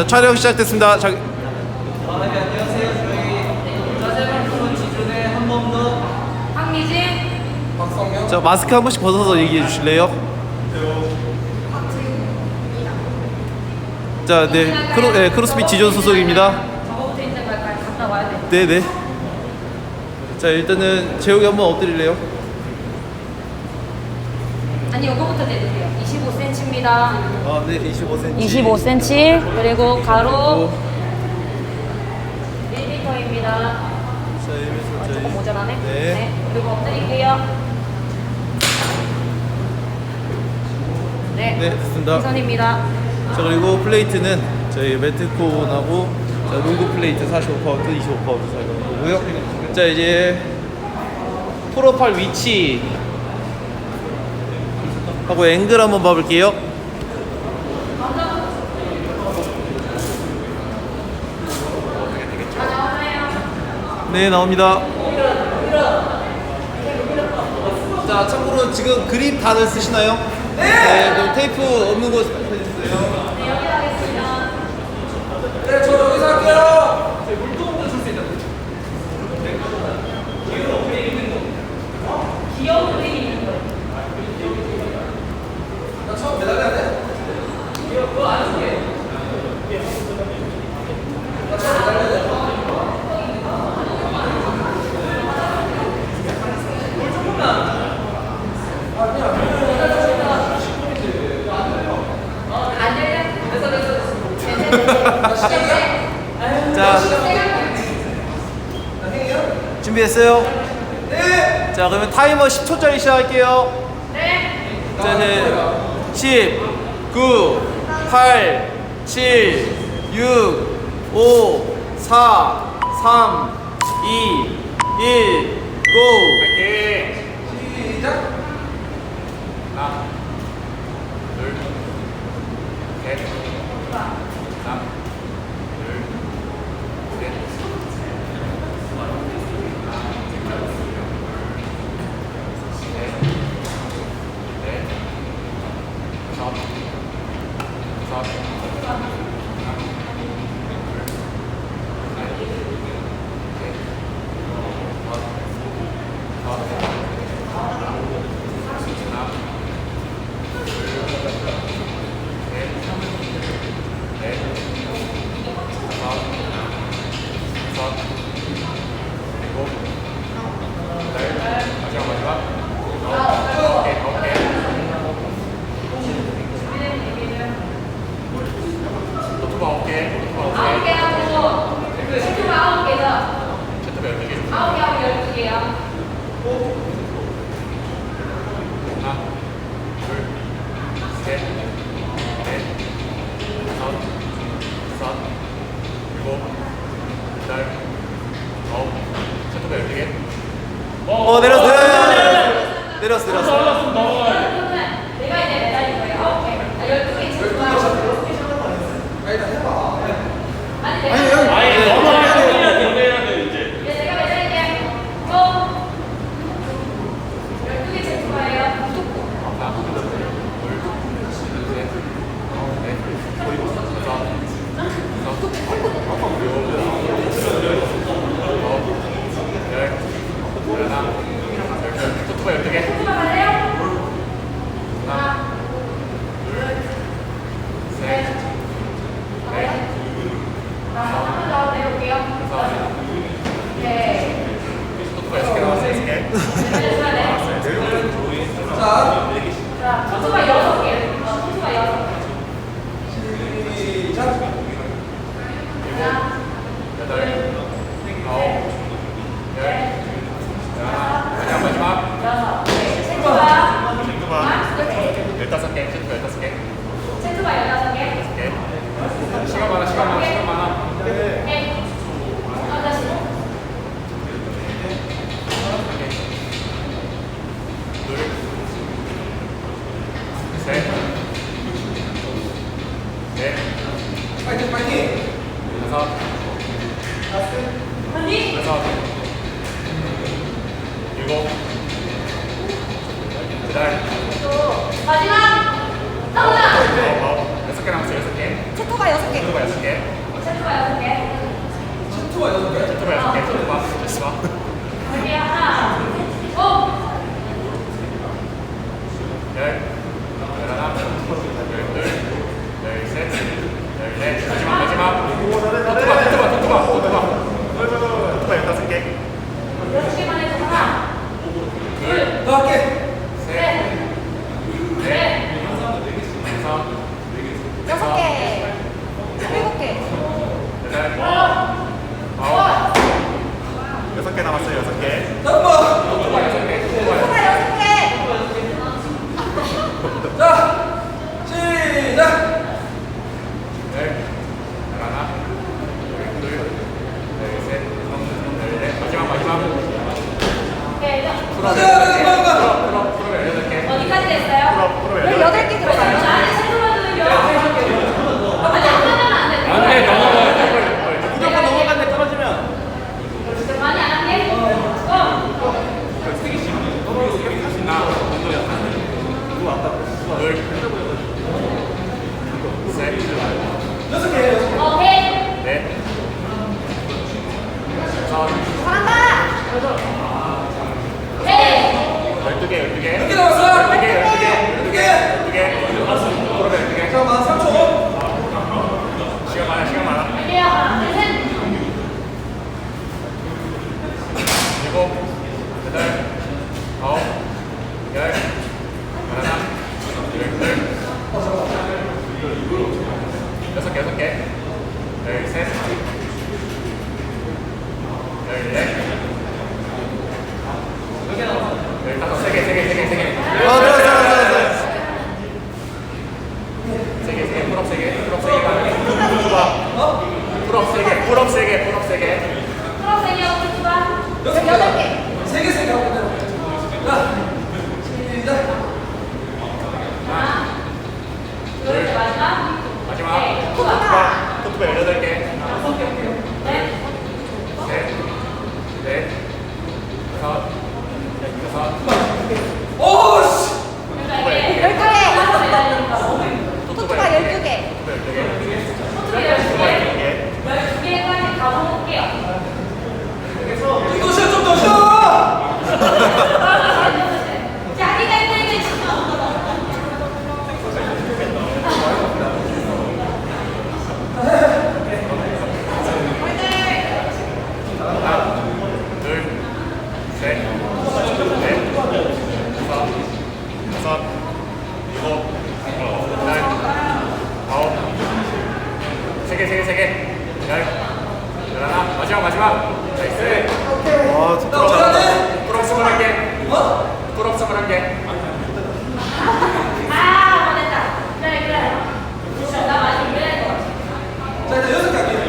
자, 촬영 시작됐습니다. 자, 자, 마스크 한 번씩 벗어서 얘기해 주실래요? 자, 네, 크로, 네, 크로스핏 지존 소속입니다. 네, 네. 자, 일단은 재욱이 한번 엎드릴래요? 아니 이거부터 내 25cm입니다. 아, 네, 25cm. 25cm 그리고 가로 오. 1m입니다. 자, 이러면서 저희 조금 모자라네. 네. 그리고 엎드릴게요. 네. 네, 됐습니다. 이선입니다. 자, 그리고 플레이트는 저희 매트콘하고 자, 롱구 플레이트 45파운드, 25파운드 사용하는 거고요. 자, 이제 프로팔 위치 하고 앵글 한번 봐볼게요. 네, 나옵니다. 자, 참고로 지금 그립 다들 쓰시나요? 네. 그럼 테이프 없는 곳 해주세요. 네 여기 하겠습니다. 네, 저 여기서 할게요. 귀여운 그림이 있는 거예요. 나 처음 매달려야 돼? 안 열려? 됐어 됐어. 자, 준비됐어요? 네. 자, 그러면 타이머 10초짜리 시작할게요. 네. 자, 이제 10, 9, 8, 7, 6, 5, 4, 3, 2, 1, 고! 시작. 하나, 둘, 셋, 넷, 둘, 돌아다녀. México. 세게 세게 열 열하나 마지막 마지막 나이스 와 진짜 잘한다 풀업 스물 한개 풀업 스물 한개 아, 보냈다. 그래, 그래. 나 많이 그래. 자, 일단 연습할게요.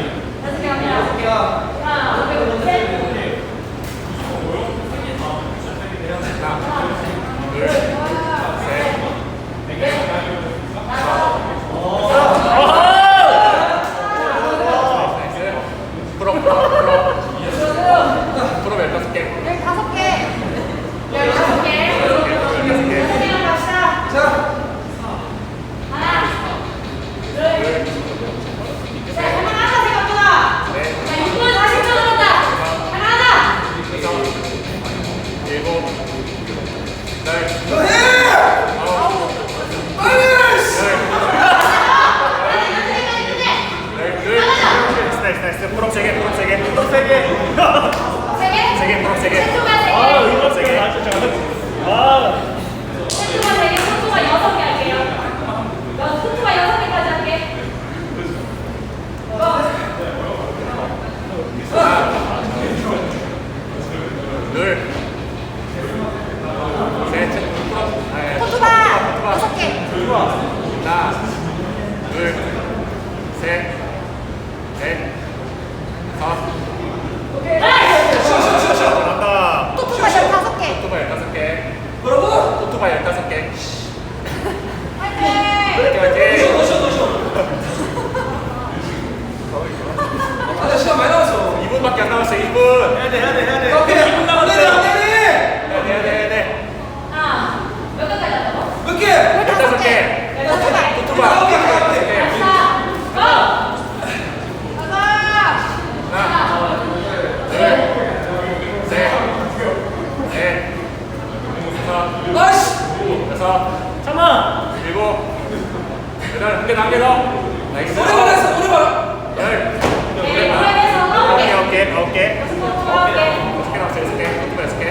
둘, 셋, 넷, 다섯. 오케이. 잘한다. 토토가 15개. 오토바이 다섯 개. 뭐라고? 오토바 15개. 화이팅! 화이팅, 화이팅! 노셔 노셔 노셔. 아, 아 시간 많이 남았어. 2분밖에 안 남았어, 2분. 해야 돼, 해야 돼, 해야 돼. 오케이. 열한개 남겨서 나이스. 오래 걸렸어 오래 걸어 열 아홉 개 아홉 개 아홉 개 여섯 개 남았어 여섯 개 오토바이. 여섯 개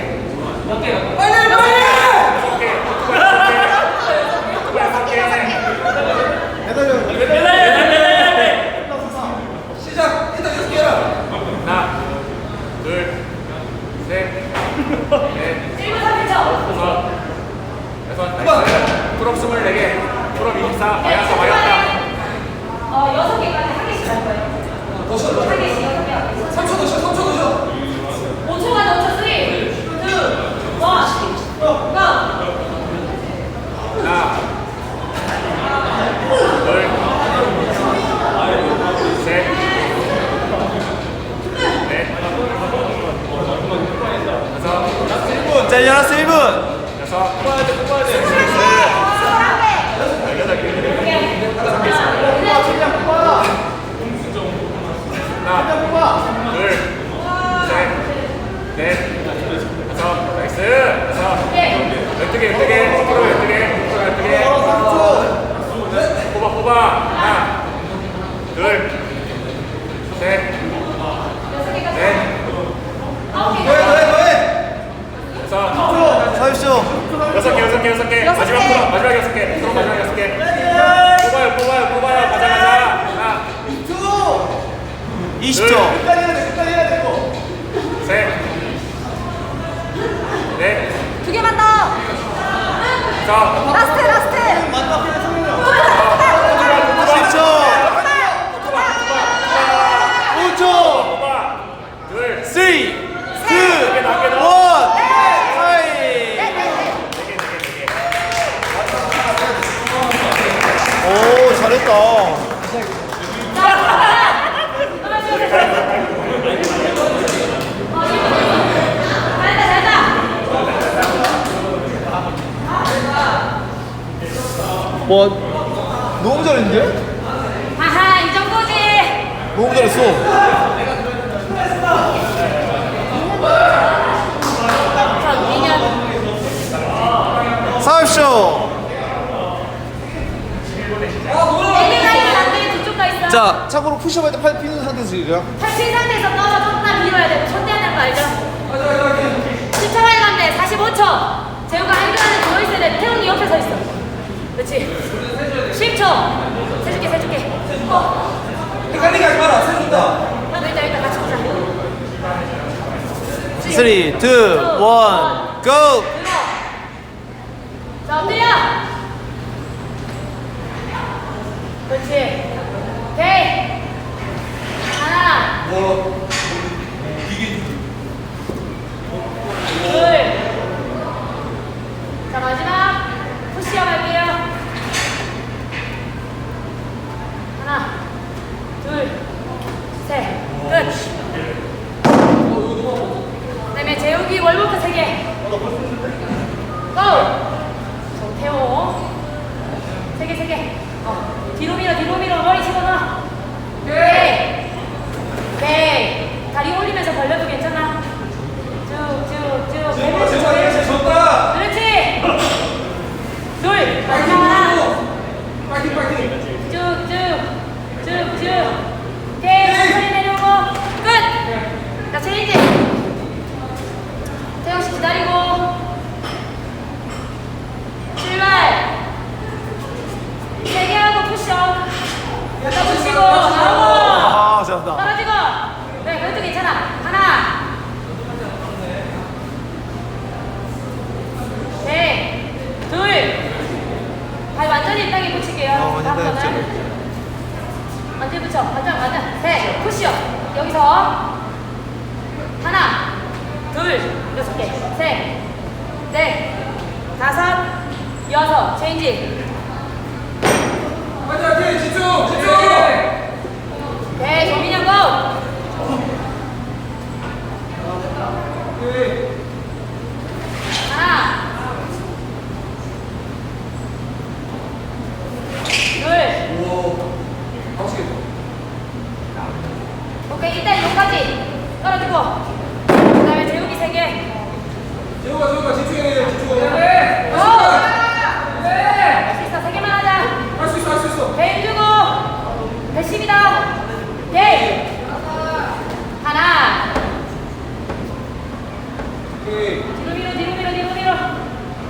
몇 개요? 빨리 빨리 여섯 개 오토바이 여섯 개 오토바이 여섯 개 매달려 매달려 시작! 일단 여섯 개 해라! 하나 둘셋넷 일곱 다섯 여섯 여섯. 나이스. 풀업 스물네 개. 있어. 맞았어, 맞았다. 어, 여섯 개까지 한 개씩 할 거예요. 어, 한 개씩. 여섯 개. 여섯 마지막 개. 코너 마지막 여섯 개. 코너 마지막 여섯 개. 뽑아요 뽑아요 뽑아요. 가자 가자. 하나 20초. 끝까지 해야 돼, 끝까지 해야 돼, 이거. 셋, 넷. 두 개만 더. 다섯 라스트 라스트. 마지막 와, 너무 잘했는데? 아하 이 정도지 너무 잘했어. 자 민현 40초. 내게 가있는 안돼 뒤쪽 가 있어 자, 참고로 푸시업 할 때팔 피는 상태에서 지금. 팔핀 상태에서 떨어졌다 밀어야 돼 손대는 거 알죠? 10초 만에 돼 45초 재우가 한교안에 누워있어야 돼 태훈이 옆에 서 있어 그렇지 10초! 세줄게 세줄게. 헷갈리게 하지 마라. 세준다. 하나 일단 일단 같이 보자. 3, 2, 1, go! 자 엎드려! 그렇지. 오케이. 하나. 뭐 둘. 자 마지막 푸시업 할게요. 하나, 둘, 셋, 끝. 재욱이 월부터 세 개. 고. 정태호. 세 개, 세 개. 어. 뒤로 밀어, 뒤로 밀어, 머리 집어넣어. 오케이. 오케이. 다리 올리면서 벌려도 괜찮아. 쭉쭉쭉. 제발 제발 제발 졌다. 그렇지. 둘. 마지막 하나. 파이팅 파이팅. 쭉쭉. 쭉쭉. 오케이. 천천히 내려오고. 끝. 자, 체인지. 태영 씨 기다리고. 출발. 세 개 하고 푸시업. 여기다 붙이고 나오고. 아, 잘한다. 떨어지고. 네, 그래도 괜찮아. 하나. 네. 둘. 발 완전히 땅에 붙일게요. 어, 완전 땅에 다음번은. 완전 붙여. 완전, 완전. 셋. 푸시업. 여기서. 하나. 둘. 여섯 개. 셋. 넷. 다섯. 여섯. 체인지. 파이팅 파이팅 집중 집중. 네, 정민영 고! 하나, 둘, 오. 맛있겠다. 오케이, 일단 여기까지 떨어지고, 그 다음에 재욱이 세 개. 재호가 재호가 집중해야 돼 집중. 오! 할 수 있어, 세 개만 하자. 할수 있어 할 수 있어. 배 주고, 배심이다. 네. 하나, 오케이. 뒤로 밀어, 뒤로 밀어, 뒤로 밀어.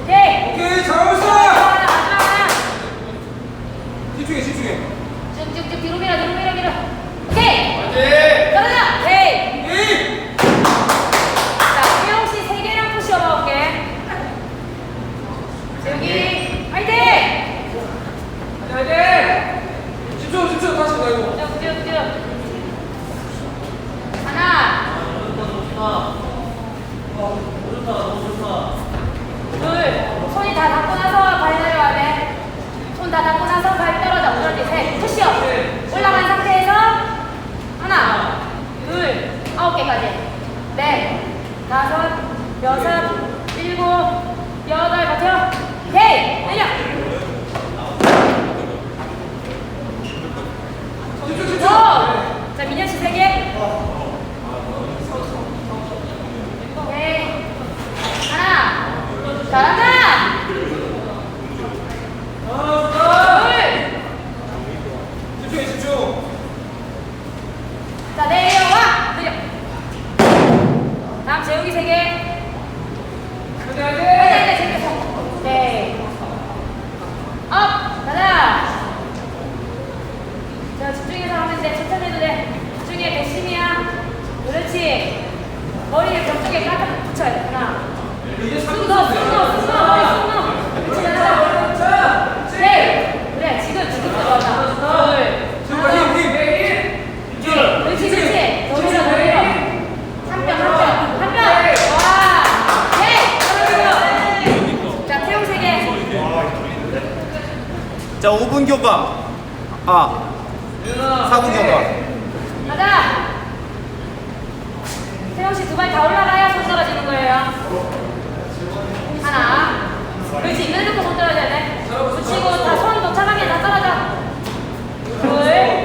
오케이. 오케이 잘하고 있어. 하나, 마지막 하나. 집중해 집중해. 쭉쭉쭉 뒤로 밀어 뒤로 밀어 밀어 오케이 네. 떨어져 오케이 이. 자 태영 씨세 개랑 푸시업 해볼게 재욱이 화이팅 파이팅. 집중 집중 다시 나 이거. 쭉쭉쭉 하나 둘 손이 다 닿고 나서 발 내려야 돼손 다 닿고 나서 발 떨어져 그렇지 셋 푸시업 올라간 상태에서 하나 둘 아홉 개까지 넷 다섯 여섯 일곱 여덟 버텨 오케이 내려. 오! 자, 민현 씨세 개. 오케이. 하나. 잘한다. 여기 세 개. 그대로. 집중해서 하면 돼. 천천히 해도 돼. 집중해, 백심이야. 그렇지. 머리를 벽쪽에 깎아. 자, 5분 교과. 아, 4분 교과. 가자. 태영 씨 두 발 다 올라가야 손 떨어지는 거예요. 하나. 그렇지. 이래놓고 손 떨어져야 돼. 붙이고 다 손 도착하게 다 떨어져. 둘.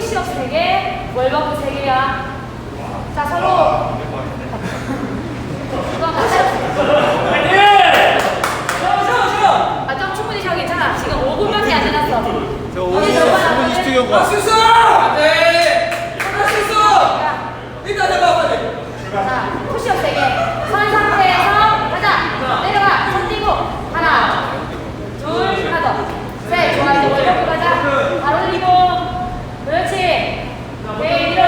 풀시업 3개, 월버크 3개야. 자, 서로. 누가 풀시업 3개. 아, 좀 충분히 저 괜찮아. 지금 5분밖에 안 지났어. 저 오늘 저번 이스튜디오가 할수 있어! 안돼! 할수 있어! 일단 해봐 빨리. 네. 자, 푸시업 3개. 선 상태에서 가자. 내려가. 손 띄고. 하나, 둘, 하나 더. 셋, 좋아. 이제 월급 가자. 발 올리고. Amen.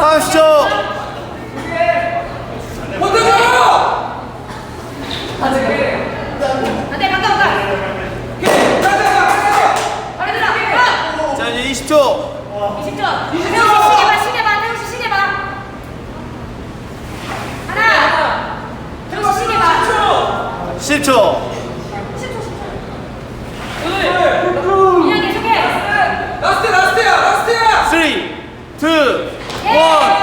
30초. 자, 이제 20초. 20초. 시계봐, 시계봐, 태우 씨 시계봐. 하나. 태우 씨 시계봐. 10초. 투, 원.